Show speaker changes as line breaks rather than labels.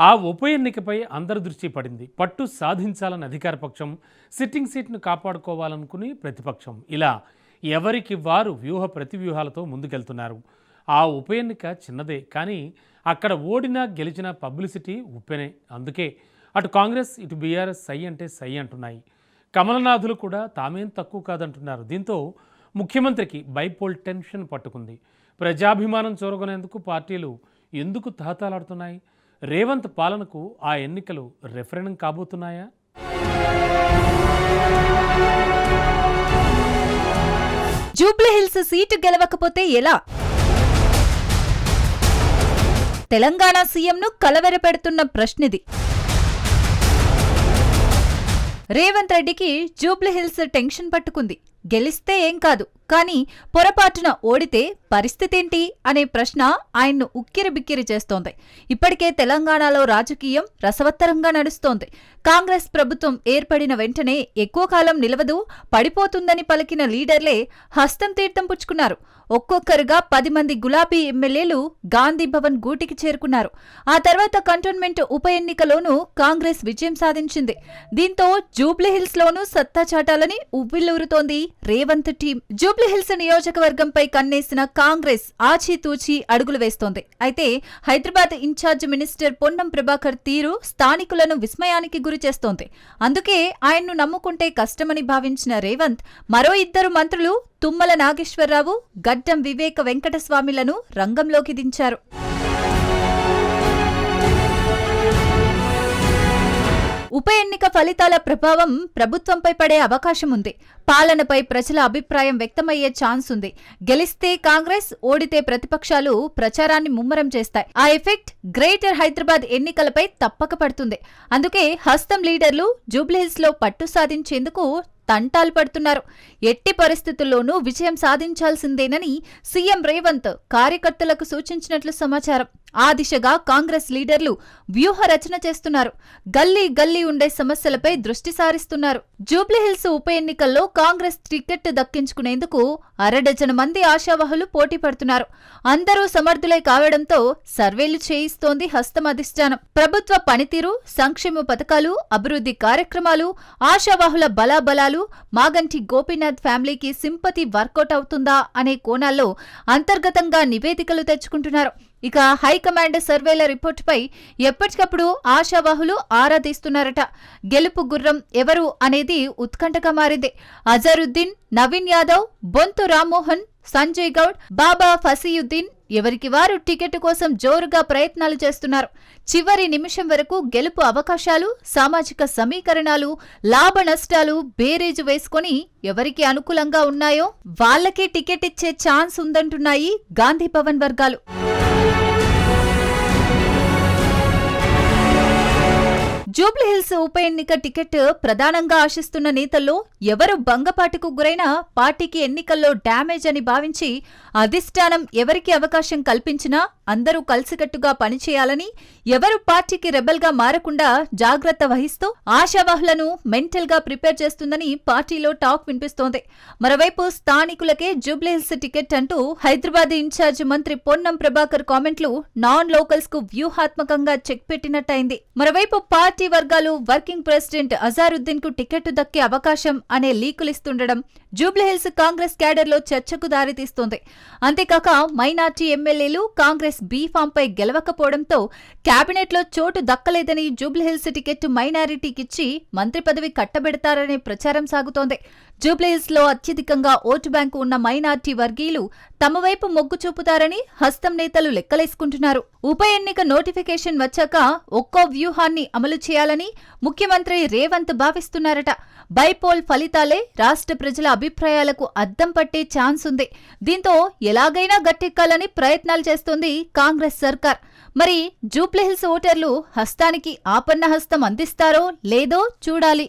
ఆ ఉప ఎన్నికపై అందరి దృష్టి పడింది. పట్టు సాధించాలని అధికార పక్షం సిట్టింగ్ సీట్ను కాపాడుకోవాలనుకుని ప్రతిపక్షం. ఇలా ఎవరికి వారు వ్యూహ ప్రతివ్యూహాలతో ముందుకెళ్తున్నారు. ఆ ఉప ఎన్నిక చిన్నదే కానీ అక్కడ ఓడినా గెలిచిన పబ్లిసిటీ ఉప్పెనే. అందుకే అటు కాంగ్రెస్ ఇటు బీఆర్ఎస్ సై అంటే సై అంటున్నాయి. కమలనాథులు కూడా తామేం తక్కువ కాదంటున్నారు. దీంతో ముఖ్యమంత్రికి బైపోల్ టెన్షన్ పట్టుకుంది. ప్రజాభిమానం చూరగొనేందుకు పార్టీలు ఎందుకు తహతాలాడుతున్నాయి? రేవంత్ పాలనకు ఆ ఎన్నికలు రెఫరెండం కాబోతున్నాయా?
జూబ్లీహిల్స్ సీటు గెలవకపోతే ఎలా? తెలంగాణ సీఎంను కలవెరపెడుతున్న ప్రశ్నిది. రేవంత్ రెడ్డికి జూబ్లీహిల్స్ టెన్షన్ పట్టుకుంది. గెలిస్తే ఏం కాదు. కానీ పొరపాటున ఓడితే పరిస్థితేంటి అనే ప్రశ్న ఆయన్ను ఉక్కిరి బిక్కిరి చేస్తోంది. ఇప్పటికే తెలంగాణలో రాజకీయం రసవత్తరంగా నడుస్తోంది. కాంగ్రెస్ ప్రభుత్వం ఏర్పడిన వెంటనే ఎక్కువ కాలం నిలవదు పడిపోతుందని పలికిన లీడర్లే హస్తం తీర్థం పుచ్చుకున్నారు. ఒక్కొక్కరుగా పది మంది గులాబీ ఎమ్మెల్యేలు గాంధీ భవన్ గూటికి చేరుకున్నారు. ఆ తర్వాత కంటోన్మెంట్ ఉప ఎన్నికలోనూ కాంగ్రెస్ విజయం సాధించింది. దీంతో జూబ్లీహిల్స్ లోనూ సత్తా చాటాలని ఉవ్విల్లూరుతోంది రేవంత్ టీం. జూబ్లీహిల్స్ నియోజకవర్గంపై కన్నేసిన కాంగ్రెస్ ఆచితూచి అడుగులు వేస్తోంది. అయితే హైదరాబాద్ ఇన్ఛార్జ్ మినిస్టర్ పొన్నం ప్రభాకర్ తీరు స్థానికులను విస్మయానికి గురి చేస్తోంది. అందుకే ఆయన్ను నమ్ముకుంటే కష్టమని భావించిన రేవంత్ మరో ఇద్దరు మంత్రులు తుమ్మల నాగేశ్వరరావు గడ్డం వివేక వెంకటస్వామిలను రంగంలోకి దించారు. ఉప ఎన్నిక ఫలితాల ప్రభావం ప్రభుత్వంపై పడే అవకాశం ఉంది. పాలనపై ప్రజల అభిప్రాయం వ్యక్తమయ్యే ఛాన్స్ ఉంది. గెలిస్తే కాంగ్రెస్ ఓడితే ప్రతిపక్షాలు ప్రచారాన్ని ముమ్మరం చేస్తాయి. ఆ ఎఫెక్ట్ గ్రేటర్ హైదరాబాద్ ఎన్నికలపై తప్పక పడుతుంది. అందుకే హస్తం లీడర్లు జూబ్లీహిల్స్లో పట్టు సాధించేందుకు తంటాలు పడుతున్నారు. ఎట్టి పరిస్థితుల్లోనూ విజయం సాధించాల్సిందేనని సీఎం రేవంత్ కార్యకర్తలకు సూచించినట్లు సమాచారం. ఆ దిశగా కాంగ్రెస్ లీడర్లు వ్యూహ రచన చేస్తున్నారు. గల్లీ గల్లీ ఉండే సమస్యలపై దృష్టి సారిస్తున్నారు. జూబ్లీహిల్స్ ఉప ఎన్నికల్లో కాంగ్రెస్ టికెట్ దక్కించుకునేందుకు అరడజన మంది ఆశావహులు పోటీ పడుతున్నారు. అందరూ సమర్థులై కావడంతో సర్వేలు చేయిస్తోంది హస్తం అధిష్టానం. ప్రభుత్వ పనితీరు సంక్షేమ పథకాలు అభివృద్ధి కార్యక్రమాలు ఆశావాహుల బలాబలాలు మాగంటి గోపీనాథ్ ఫ్యామిలీకి సింపతి వర్కౌట్ అవుతుందా అనే కోణాల్లో అంతర్గతంగా నివేదికలు తెచ్చుకుంటున్నారు. ఇక హైకమాండ్ సర్వేల రిపోర్టుపై ఎప్పటికప్పుడు ఆశావాహులు ఆరా తీస్తున్నారట గెలుపు గుర్రం ఎవరు అనేది ఉత్కంఠగా మారింది. అజరుద్దీన్ నవీన్ యాదవ్ బొంతు రామ్మోహన్ సంజయ్ గౌడ్ బాబా ఫసీయుద్దీన్ ఎవరికి వారు టికెట్ కోసం జోరుగా ప్రయత్నాలు చేస్తున్నారు. చివరి నిమిషం వరకు గెలుపు అవకాశాలు సామాజిక సమీకరణాలు లాభ నష్టాలు బేరేజ్ వేసుకొని ఎవరికి అనుకూలంగా ఉన్నాయో వాళ్ళకే టికెట్ ఇచ్చే ఛాన్స్ ఉందంటున్నాయి గాంధీ భవన్ వర్గాలు. జూబ్లీహిల్స్ ఉప ఎన్నిక టికెట్ ప్రధానంగా ఆశిస్తున్న నేతల్లో ఎవరు భంగపాటుకు గురైనా పార్టీకి ఎన్నికల్లో డ్యామేజ్ అని భావించి అధిష్టానం ఎవరికి అవకాశం కల్పించినా అందరూ కలిసికట్టుగా పనిచేయాలని ఎవరు పార్టీకి రెబల్గా మారకుండా జాగ్రత్త వహిస్తూ ఆశావాహులను మెంటల్గా ప్రిపేర్ చేస్తుందని పార్టీలో టాక్ వినిపిస్తోంది. మరోవైపు స్థానికులకే జూబ్లీహిల్స్ టికెట్ అంటూ హైదరాబాద్ ఇన్ఛార్జ్ మంత్రి పొన్నం ప్రభాకర్ కామెంట్లు నాన్ లోకల్స్కు వ్యూహాత్మకంగా చెక్ పెట్టినట్టయింది. మరోవైపు పార్టీ వర్గాలు వర్కింగ్ ప్రెసిడెంట్ అజారుద్దీన్కు టికెట్ దక్కే అవకాశం అనే లీకులిస్తుండడం జూబ్లీహిల్స్ కాంగ్రెస్ క్యాడర్లో చర్చకు దారితీస్తోంది. అంతేకాక మైనార్టీ ఎమ్మెల్యేలు కాంగ్రెస్ కాంగ్రెస్ బీ ఫామ్పై గెలవకపోవడంతో కేబినెట్లో చోటు దక్కలేదని జూబ్లీహిల్స్ టికెట్ మైనారిటీకిచ్చి మంత్రి పదవి కట్టబెడతారనే ప్రచారం సాగుతోంది. జూబ్లీహిల్స్లో అత్యధికంగా ఓటు బ్యాంకు ఉన్న మైనార్టీ వర్గీయులు తమ వైపు మొగ్గు చూపుతారని హస్తం నేతలు లెక్కలేసుకుంటున్నారు. ఉప ఎన్నిక నోటిఫికేషన్ వచ్చాక ఒక్కో వ్యూహాన్ని అమలు చేయాలని ముఖ్యమంత్రి రేవంత్ భావిస్తున్నారట. బైపోల్ ఫలితాలే రాష్ట్ర ప్రజల అభిప్రాయాలకు అద్దం పట్టే ఛాన్స్ ఉంది దీంతో ఎలాగైనా గట్టెక్కాలని ప్రయత్నాలు చేస్తోంది కాంగ్రెస్ సర్కార్. మరి జూబ్లీహిల్స్ ఓటర్లు హస్తానికి ఆపన్న హస్తం అందిస్తారో లేదో చూడాలి.